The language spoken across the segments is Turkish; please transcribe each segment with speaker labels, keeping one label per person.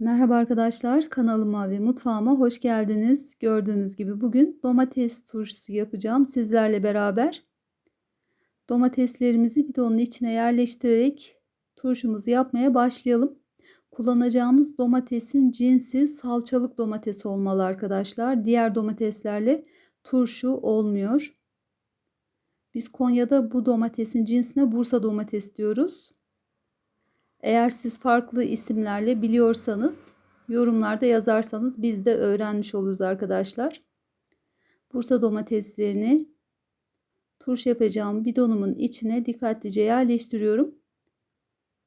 Speaker 1: Merhaba arkadaşlar, kanalıma ve mutfağıma hoş geldiniz. Gördüğünüz gibi bugün domates turşusu yapacağım sizlerle beraber. Domateslerimizi bidonun içine yerleştirerek turşumuzu yapmaya başlayalım. Kullanacağımız domatesin cinsi salçalık domates olmalı arkadaşlar. Diğer domateslerle turşu olmuyor. Biz Konya'da bu domatesin cinsine Bursa domates diyoruz. Eğer siz farklı isimlerle biliyorsanız yorumlarda yazarsanız biz de öğrenmiş oluruz arkadaşlar. Bursa domateslerini turş yapacağım bidonumun içine dikkatlice yerleştiriyorum.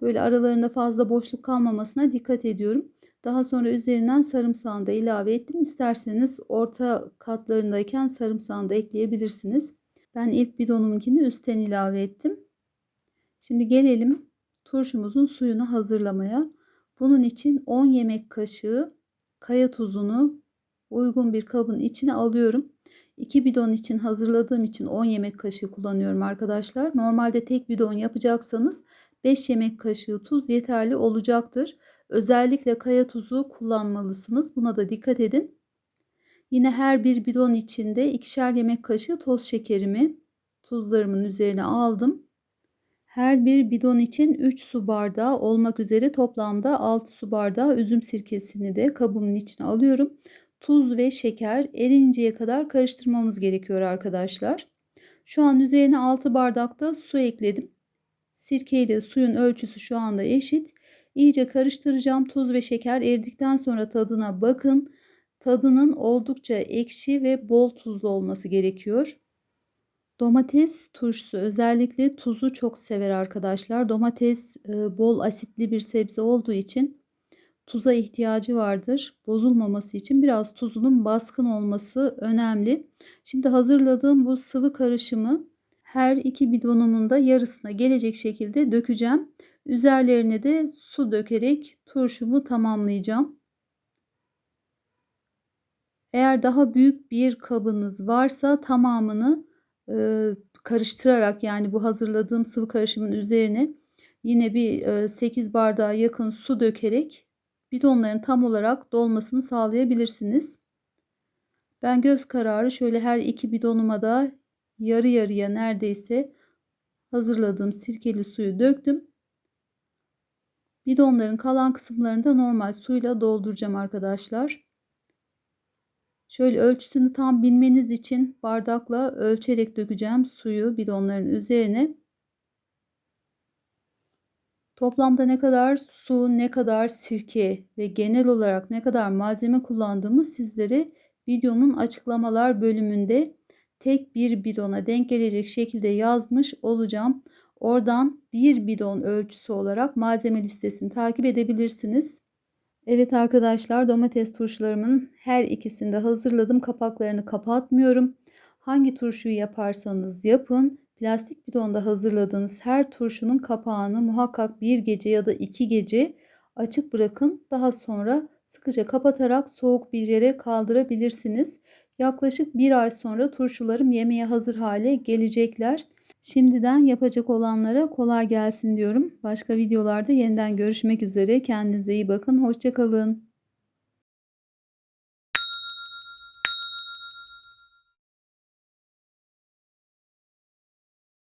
Speaker 1: Böyle aralarında fazla boşluk kalmamasına dikkat ediyorum. Daha sonra üzerinden sarımsağını da ilave ettim. İsterseniz orta katlarındayken sarımsağını da ekleyebilirsiniz. Ben ilk bidonumunkini üstten ilave ettim. Şimdi gelelim turşumuzun suyunu hazırlamaya. Bunun için 10 yemek kaşığı kaya tuzunu uygun bir kabın içine alıyorum. 2 bidon için hazırladığım için 10 yemek kaşığı kullanıyorum arkadaşlar. Normalde tek bidon yapacaksanız 5 yemek kaşığı tuz yeterli olacaktır. Özellikle kaya tuzu kullanmalısınız. Buna da dikkat edin. Yine her bir bidon içinde ikişer yemek kaşığı toz şekerimi tuzlarımın üzerine aldım. Her bir bidon için 3 su bardağı olmak üzere toplamda 6 su bardağı üzüm sirkesini de kabımın içine alıyorum. Tuz ve şeker erinceye kadar karıştırmamız gerekiyor arkadaşlar. Şu an üzerine 6 bardakta su ekledim. Sirke ile suyun ölçüsü şu anda eşit. İyice karıştıracağım. Tuz ve şeker eridikten sonra tadına bakın. Tadının oldukça ekşi ve bol tuzlu olması gerekiyor. Domates turşusu özellikle tuzu çok sever arkadaşlar. Domates e, bol asitli bir sebze olduğu için tuza ihtiyacı vardır. Bozulmaması için biraz tuzunun baskın olması önemli. Şimdi hazırladığım bu sıvı karışımı her iki bidonumun da yarısına gelecek şekilde dökeceğim. Üzerlerine de su dökerek turşumu tamamlayacağım. Eğer daha büyük bir kabınız varsa tamamını karıştırarak yani bu hazırladığım sıvı karışımın üzerine yine bir 8 bardağa yakın su dökerek bidonların tam olarak dolmasını sağlayabilirsiniz. Ben göz kararı şöyle her iki bidonuma da yarı yarıya neredeyse hazırladığım sirkeli suyu döktüm. Bidonların kalan kısımlarını da normal suyla dolduracağım arkadaşlar. Şöyle ölçüsünü tam bilmeniz için bardakla ölçerek dökeceğim suyu bidonların üzerine. Toplamda ne kadar su, ne kadar sirke ve genel olarak ne kadar malzeme kullandığımı sizlere videomun açıklamalar bölümünde tek bir bidona denk gelecek şekilde yazmış olacağım. Oradan bir bidon ölçüsü olarak malzeme listesini takip edebilirsiniz. Evet arkadaşlar domates turşularımın her ikisini de hazırladım. Kapaklarını kapatmıyorum. Hangi turşuyu yaparsanız yapın. Plastik bidonda hazırladığınız her turşunun kapağını muhakkak bir gece ya da iki gece açık bırakın. Daha sonra sıkıca kapatarak soğuk bir yere kaldırabilirsiniz. Yaklaşık bir ay sonra turşularım yemeğe hazır hale gelecekler. Şimdiden yapacak olanlara kolay gelsin diyorum. Başka videolarda yeniden görüşmek üzere. Kendinize iyi bakın. Hoşçakalın.